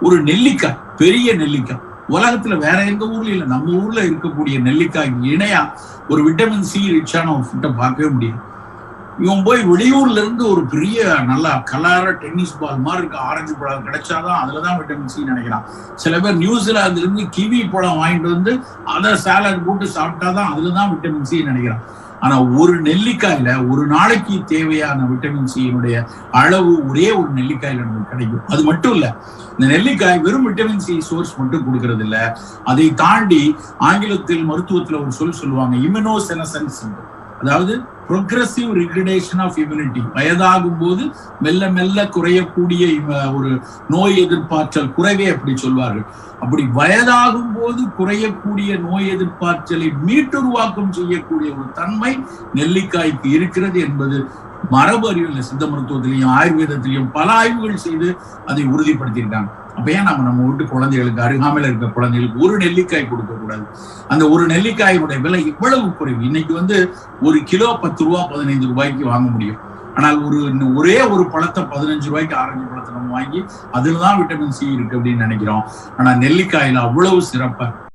ஒரு நெல்லிக்காய் பெரிய நெல்லிக்காய். உலகத்துல வேற எந்த ஊர்ல இல்ல நம்ம ஊர்ல இருக்கக்கூடிய நெல்லிக்காய் இணையா ஒரு விட்டமின் சி ரிச்சான ஒரு ஃபுட்டை பார்க்கவே முடியாது. இவன் போய் வெளியூர்ல இருந்து ஒரு பெரிய நல்லா கலார டென்னிஸ் பால் மாதிரி இருக்க ஆரஞ்சு பழம் கிடைச்சாதான் அதுலதான் விட்டமின் சி நினைக்கிறான். சில பேர் நியூசிலாந்துல இருந்து கிவி பழம் வாங்கிட்டு வந்து அதை சாலட் போட்டு சாப்பிட்டாதான் அதுலதான் விட்டமின் சி நினைக்கிறான். ஆனா ஒரு நெல்லிக்காயில ஒரு நாளைக்கு தேவையான விட்டமின் சியினுடைய அளவு ஒரே ஒரு நெல்லிக்காயில நமக்கு கிடைக்கும். அது மட்டும் இல்ல இந்த நெல்லிக்காய் வெறும் விட்டமின் சி சோர்ஸ் மட்டும் கொடுக்கறது இல்ல. அதை தாண்டி ஆங்கிலத்தில் மருத்துவத்துல ஒரு சொல் சொல்லுவாங்க இம்யூனோசெனசன்ஸ் அதாவது ப்ரொக்ரஸிவ் ரிக்ரடேஷன் ஆஃப் இம்யூனிட்டி வயதாகும் போது மெல்ல மெல்ல குறையக்கூடிய இவ- ஒரு நோய் எதிர்ப்பாற்றல் குறைவே அப்படி சொல்வார்கள். அப்படி வயதாகும் போது குறையக்கூடிய நோய் எதிர்ப்பாற்றலை மீட்டுருவாக்கம் செய்யக்கூடிய ஒரு தன்மை நெல்லிக்காய்க்கு இருக்கிறது என்பது மரபு அறிவியல் சித்த மருத்துவத்திலையும் ஆயுர்வேதத்திலையும் பல ஆய்வுகள் செய்து அதை உறுதிப்படுத்தியிருக்காங்க. அப்ப ஏன் நம்ம நம்ம வீட்டு குழந்தைகளுக்கு அருகாமையில இருக்க குழந்தைகளுக்கு ஒரு நெல்லிக்காய் கொடுக்க கூடாது அந்த ஒரு நெல்லிக்காயினுடைய விலை இவ்வளவு குறைவு? இன்னைக்கு வந்து ஒரு கிலோ பத்து ரூபா பதினைந்து ரூபாய்க்கு வாங்க முடியும். ஆனால் ஒரு ஒரே ஒரு பழத்தை பதினஞ்சு ரூபாய்க்கு ஆரஞ்சு பழத்தை நம்ம வாங்கி அதுலதான் விட்டமின் சி இருக்கு அப்படின்னு நினைக்கிறோம். ஆனா நெல்லிக்காயில அவ்வளவு சிறப்பா